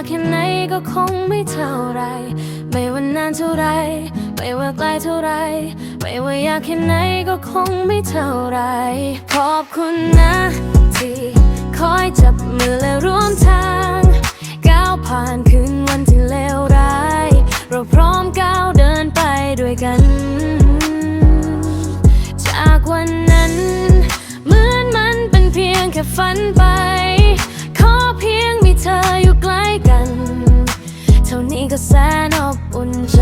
าไรไม่ว่าอยากแค่ไหนก็คงไม่เท่าไร ไม่ว่านานเท่าไร ไม่ว่าไกลเท่าไร ไม่ว่าอยากแค่ไหนก็คงไม่เท่าไร ขอบคุณนะที่คอยจับมือและร่วมทาง ก้าวผ่านคืนวันที่เลวร้าย เราพร้อมก้าวเดินไปด้วยกัน จากวันนั้น เหมือนมันเป็นเพียงแค่ฝันไป แสนอบอุ่นใจ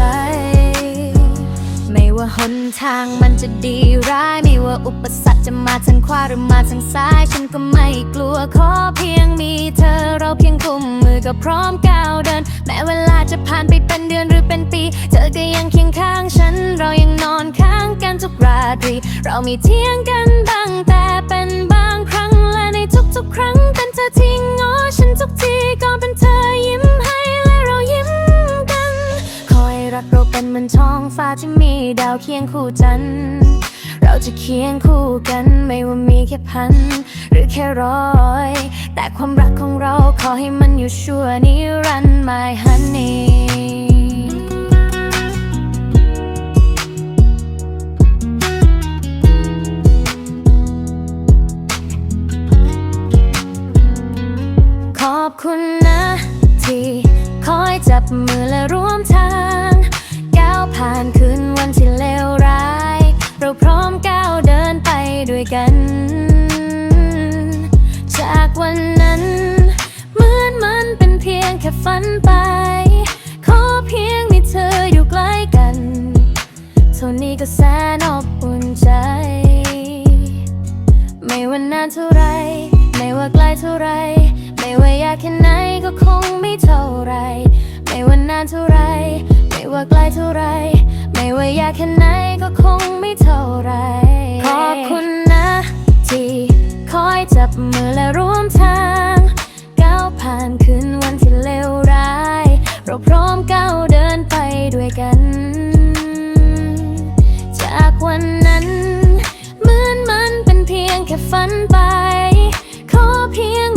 ไม่ว่าหนทางมันจะดีร้าย ไม่ว่าอุปสรรคจะมาทางขวาหรือมาทางซ้าย ฉันก็ไม่กลัวขอเพียงมีเธอเราเพียงคุมมือก็พร้อมก้าวเดิน แม้เวลาจะผ่านไปเป็นเดือนหรือเป็นปี เธอก็ยังเคียงข้างฉัน เรายังนอนข้างกันทุกราตรี เรามีเที่ยงกันบ้างแต่เป็นบางครั้ง ท้องฟ้าที่มีดาวเคียงคู่จันทร์เราจะเคียงคู่กันไม่ว่ามีแค่พัน หรือแค่ร้อย แต่ความรักของเราขอให้มันอยู่ชั่วนิรันดร์ my honey ขอบคุณนะที่คอยจับมือและร่วมทาง ผ่านคืนวันที่เลวร้าย เราพร้อมก้าวเดินไปด้วยกัน จากวันนั้น เหมือนมันเป็นเพียงแค่ฝันไป ขอเพียงมีเธออยู่ใกล้กัน เท่านี้ก็แสนอบอุ่นใจ ไม่ว่านานเท่าไร ไม่ว่าไกลเท่าไร ไม่ว่าอยากแค่ไหนก็คงไม่เท่าไร ไร ขอบคุณนะ ที่คอยจับมือและร่วมทางก้าวผ่านคืนวันที่เลวร้าย เราพร้อมก้าวเดินไปด้วยกัน จากวันนั้น เหมือนมันเป็นเพียงแค่ฝันไป ขอเพียง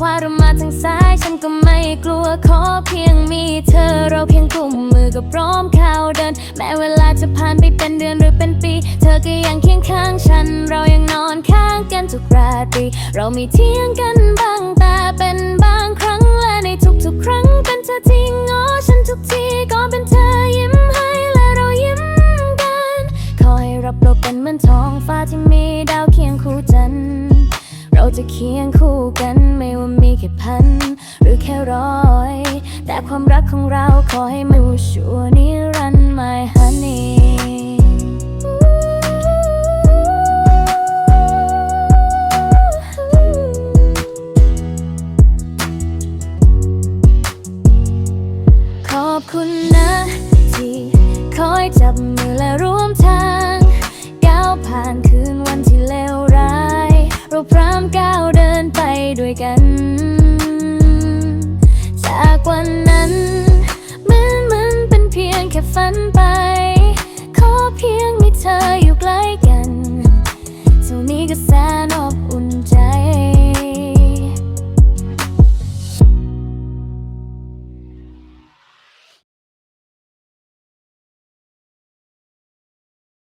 ขวาหรือมาทางซ้าย ฉันก็ไม่กลัวขอเพียงมีเธอเราเพียงกุมมือก็พร้อมข้าวเดิน แม้เวลาจะผ่านไปเป็นเดือนหรือเป็นปี เธอก็ยังเคียงข้างฉัน เรายังนอนข้างกันทุกราตรี เรามีเที่ยงกันบ้างแต่เป็นบางครั้งและในทุกๆ ครั้งเป็นเธอที่ จะเคียงคู่กันไม่ว่ามีแค่พัน หรือแค่ร้อย แต่ความรักของเราขอให้มันอยู่ชั่วนิรันดร์ my honey ขอบคุณนะที่คอยจับมือและ ด้วยกัน จากวันนั้น เหมือนมันเป็นเพียงแค่ฝันไป